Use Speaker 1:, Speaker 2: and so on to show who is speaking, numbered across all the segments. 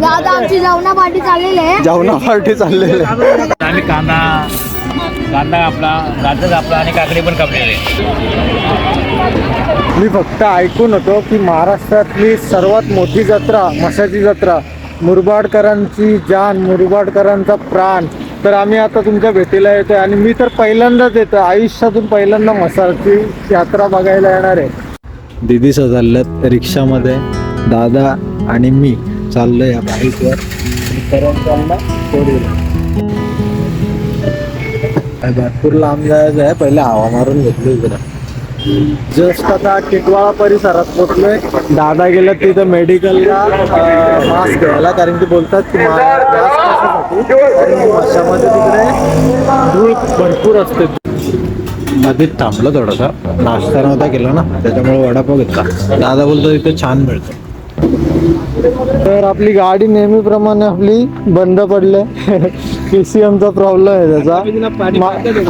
Speaker 1: दादा आमची जेवणा पार्टी चाललेली आहे.
Speaker 2: पार्टी चाललेली आहे.
Speaker 3: आम्ही कांदा कांदा कापला गाजर कापला आणि काकडी पण कापलेली.
Speaker 2: मी फक्त ऐकून होतो की महाराष्ट्रातली सर्वात मोठी जत्रा मशाची जत्रा मुरबाडकरांची जान मुरबाडकरांचा प्राण. तर आम्ही आता तुमच्या भेटीला येतोय आणि मी तर पहिल्यांदाच येतो आयुष्यातून पहिल्यांदा मसाची यात्रा बघायला येणार आहे. दिदी सजल्यात रिक्षामध्ये दादा आणि मी. चाललोय या बाईकवर. चालला भरपूर लांब जायचं आहे पहिले हवा मारून घेतली इकडं. जस्ट आता टिटवाळा परिसरात पोचलोय. दादा गेलं तिथं मेडिकलला मास्क घ्यायला कारण की बोलतात की माशामध्ये तिकडे धूळ भरपूर असते. मध्येच थांबलो थोडासा. नाश्ता नव्हता केला ना त्याच्यामुळे वडापाव घेतला. दादा बोलतो इथे छान मिळतं. तर आपली गाडी नेहमीप्रमाणे आपली बंद पडले. पीसीएमचा प्रॉब्लेम आहे त्याचा.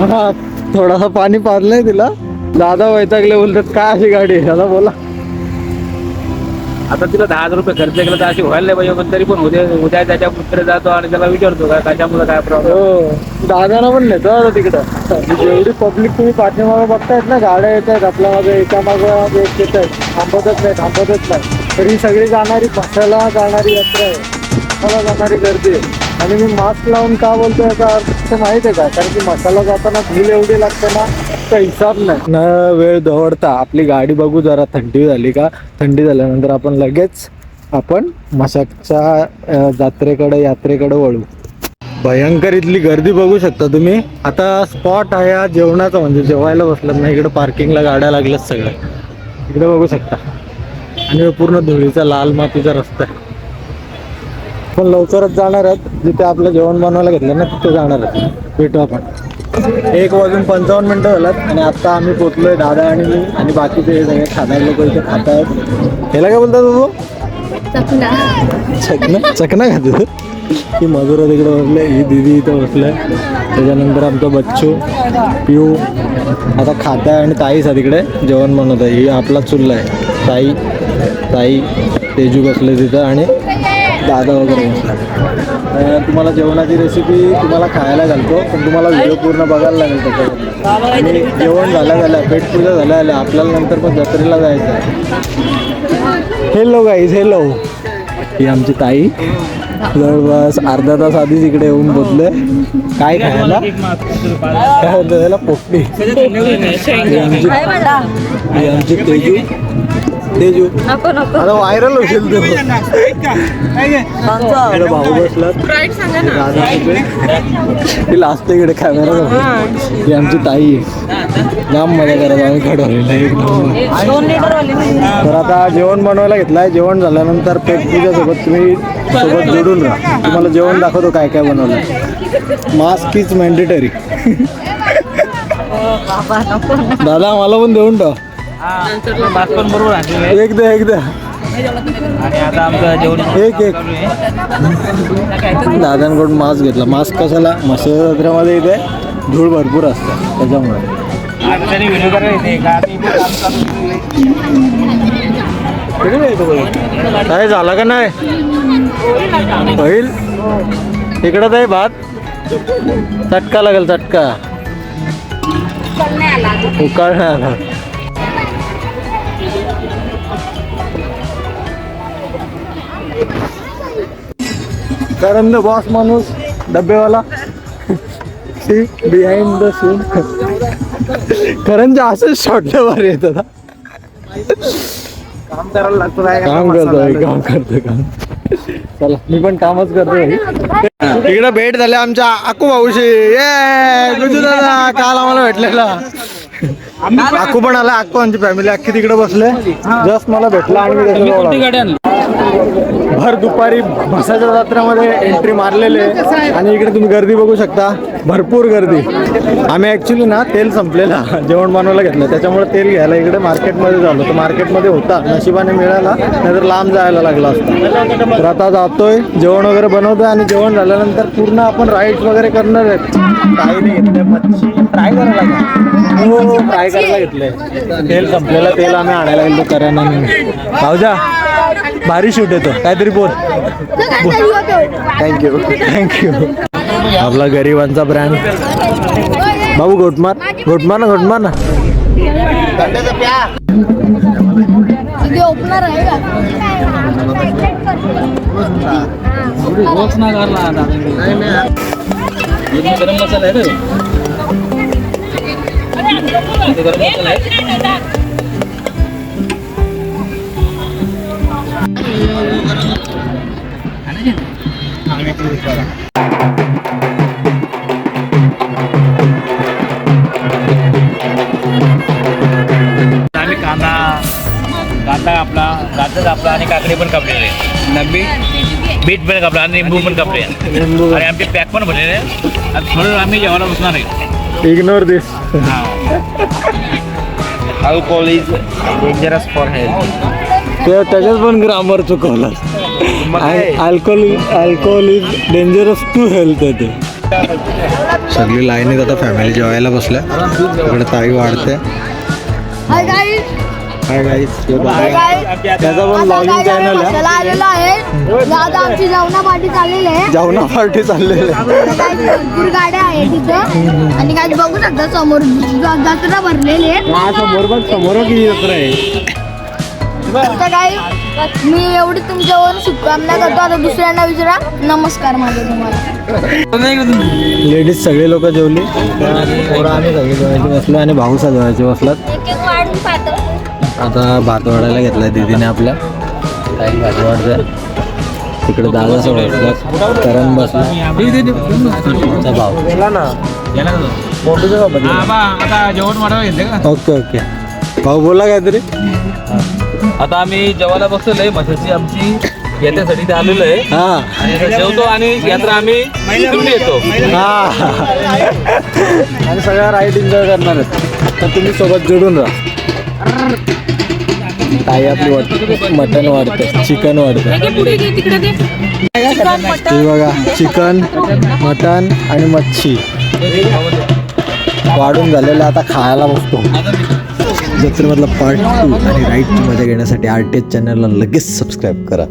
Speaker 2: हा, थोडासा पाणी पाजलंय तिला. दादा वैतागले बोलतात काय अशी गाडी आहे? दादा बोला.
Speaker 3: आता तिला दहा हजार रुपये खर्च केला तर अशी व्हायला नाही पाहिजे पण तरी पण उद्या उद्या त्याच्या पुत्र जातो आणि त्याला विचारतो काय त्याच्यामुळे काय प्रॉब्लेम
Speaker 2: हो. जण पण नेतो आता तिकडं. जेवढी पब्लिक तुम्ही पाठीमागं बघतायत ना गाड्या येत आहेत आपल्या मागे एका मागे एक येत आहेत. थांबतच नाही थांबतच नाही. तर ही सगळी जाणारी मसाला जाणारी यात्रा आहे. मला जाणारी गर्दी आहे. आणि मी मास्क लावून का बोलतो याचा अर्थ माहीत आहे का? कारण की मसाला जाताना धूल एवढी लागते ना तर हिसाब नाही? न वेळ दवडता. आपली गाडी बघू जरा थंडी झाली का? थंडी झाल्यानंतर आपण लगेच आपण मशाकच्या अं, जात्रेकडे यात्रेकडे वळू. भयंकर इथली गर्दी बघू शकता तुम्ही. आता स्पॉट आहे हा जेवणाचा म्हणजे जेवायला बसलं ना इकडे पार्किंगला गाड्या लागल्यात सगळ्या. इकडे बघू शकता. आणि पूर्ण धुळीचा लाल मातीचा रस्ता आहे. पण लवकरच जाणार आहेत. जिथे आपलं जेवण बनवायला घेतलं ना तिथे जाणार आहेत. भेटू आपण. एक वाजून पंचावन्न मिनटं झालात आणि आता आम्ही पोचलोय दादा आणि मी आणि बाकीचे हे सगळे खाणारे लोक इथे खात आहेत. ह्याला काय बोलतात बाबू
Speaker 1: चकना.
Speaker 2: चकना? चकना खाते ही मधुरा तिकडे बसले ही दिदी इथं बसले त्याच्यानंतर आमचा बच्चू पिऊ. आता खात आहे आणि ताईच आहे तिकडे. जेवण बनवत आहे. ही आपला चुल्ला आहे. ताई ताई तेजू बसले तिथं आणि दादा वगैरे बसला. तुम्हाला जेवणाची रेसिपी तुम्हाला खायला घालतो पण तुम्हाला व्हिडिओ पूर्ण बघायला लागेल त्याच्यावर आणि जेवण झालं झालं पेटपूजा झाल्या झाल्या आपल्याला नंतर पण जत्रेला जायचं आहे. हेलो गाईज हेलो ही आमची ताई. जवळपास अर्धा तास आधीच इकडे येऊन बोलले काय खायला? काय होतं त्याला? पोपटी. आमची आमची तेजू. तेजू
Speaker 1: नको नको.
Speaker 2: आता व्हायरल होशील तू. इकडे भाऊ बसला. तिकडे. ती लास्ट इकडे कॅमेरा ही. आमची ताई आहे. जाम मजा करत आम्ही घडवलेलं एक नंबर. तर आता जेवण बनवायला घेतलंय. जेवण झाल्यानंतर पेटपूजा सोबत तुम्ही सोबत जोडून राहा. तुम्हाला जेवण दाखवतो काय काय बनवलंय. मास्क इज मॅन्डेटरी दादा मला पण देऊन टाक.
Speaker 3: पण बरोबर आणलेलं आहे.
Speaker 2: एक द्या एक द्या
Speaker 3: आणि आता आमचं जेवण
Speaker 2: एक एक. दादांकडून मास्क घेतला. मास्क कशाला? मसाला जत्रेमध्ये इथे धूळ भरपूर असते. त्याच्यामुळे.
Speaker 3: आता त्यांनी व्हिडिओ करायला येते का आम्ही इथे काम चालू
Speaker 2: काय झाला का नाही? होईल? इकडं आहे भात? चटका लागेल चटका. उकाळण्या आला. कारण द बॉस माणूस डब्बेवाला. बिहाइंड द सीन करणच्या असंच शॉर्ट भारी येत आता
Speaker 3: काम करायला लागतं काय
Speaker 2: काम करतोय काम करतोय काम. चला मी पण कामच करतोय. इकडे भेट झाली आमच्या आकू भाऊशी. ये गुजू दादा काल आम्हाला भेटलेला. आकू पण आला आकू आमची फॅमिली अख्खी तिकडे बसले. जस्ट मला भेटला आणि मी. भर दुपारी भसाच्या जत्रामध्ये एंट्री मारलेले आणि इकडे तुम्ही गर्दी बघू शकता. भरपूर गर्दी. आम्ही ॲक्च्युली ना तेल संपलेला. जेवण बनवायला घेतलं. त्याच्यामुळे तेल घ्यायला इकडे मार्केटमध्ये झालो. तर मार्केटमध्ये होता. नशिबाने मिळाला. नाहीतर लांब जायला लागला असता. तर आता जातोय. जेवण वगैरे बनवतोय आणि जेवण झाल्यानंतर पूर्ण आपण राईड्स वगैरे करणार आहेत. काही नाही मच्छी ट्राय करायला हो, हो ट्राय करायला घेतलंय तेल संपलेलं. तेल आम्ही आणायला गेलो करायला भाऊजा भारी शूट येतो काहीतरी बोल थँक्यू थँक्यू आपला गरिबांचा ब्रँड भाऊ घोटमार घोटमार ना घोटमार ना
Speaker 1: ओपनर आहे का
Speaker 3: गरम मसाला आहे आम्ही कांदा कांदा आपला कांदा कापला आणि काकडी पण कापलेली आहे. बीट बीट पण कापला आणि लिंबू पण कापले. आणि आमचे पॅक पण भरलेले आहे. आणि म्हणून आम्ही जेवायला बसणार आहे.
Speaker 2: Ignore this
Speaker 3: alcohol is dangerous for health
Speaker 2: ते त्याच्यात पण grammar चुकवलं. Alcohol alcohol is dangerous to health ते. सगळी लाईनीत आता फॅमिली जेवायला बसल्या. इकडे ताई वाढते.
Speaker 1: हाय
Speaker 2: काय गाईस त्याचा पण चॅनल आहे.
Speaker 1: आहे. पार्टी चाललेली आहे.
Speaker 2: पार्टी चाललेली आहे.
Speaker 1: गाड्या तिथं आणि काही बघू शकता समोर जत्रा भरलेली आहे.
Speaker 2: समोर पण समोर जत्रा आहे
Speaker 1: मी एवढी तुमच्यावर शुभकामना करतो. आता दुसऱ्यांना विचारा. नमस्कार माझे तुम्हाला.
Speaker 2: लेडीज सगळे लोक जेवली. पोरं आम्ही सगळे जेवायचे बसलो आणि भाऊ जेवायचे बसलात. आता भात वाढायला घेतलाय दीदीने आपल्या. काही भात वाढतंय तिकडे दादा बसलात. करण बसला. Okay okay. भाऊ बोला काहीतरी?
Speaker 3: आता आम्ही जेवायला बसलेलो म्हशीची आमची यात्रेसाठी ते आलेलो आहे.
Speaker 2: हा.
Speaker 3: आणि आता जेवतो आणि यात्रा आम्ही फिरून येतो.
Speaker 2: हा. आणि सगळ्या राईट एन्जॉय करणार आहेत तर तुम्ही सोबत जोडून राहा. ताई आपली वाट मटन वाढते चिकन वाढते. ते बघा चिकन मटन आणि मच्छी. वाढून झालेलं आता खायला बसतो. जत्रेमधला पार्ट टू आणि राईटची मजा घेण्यासाठी आर टी एच चॅनलला लगेच सबस्क्राईब करा.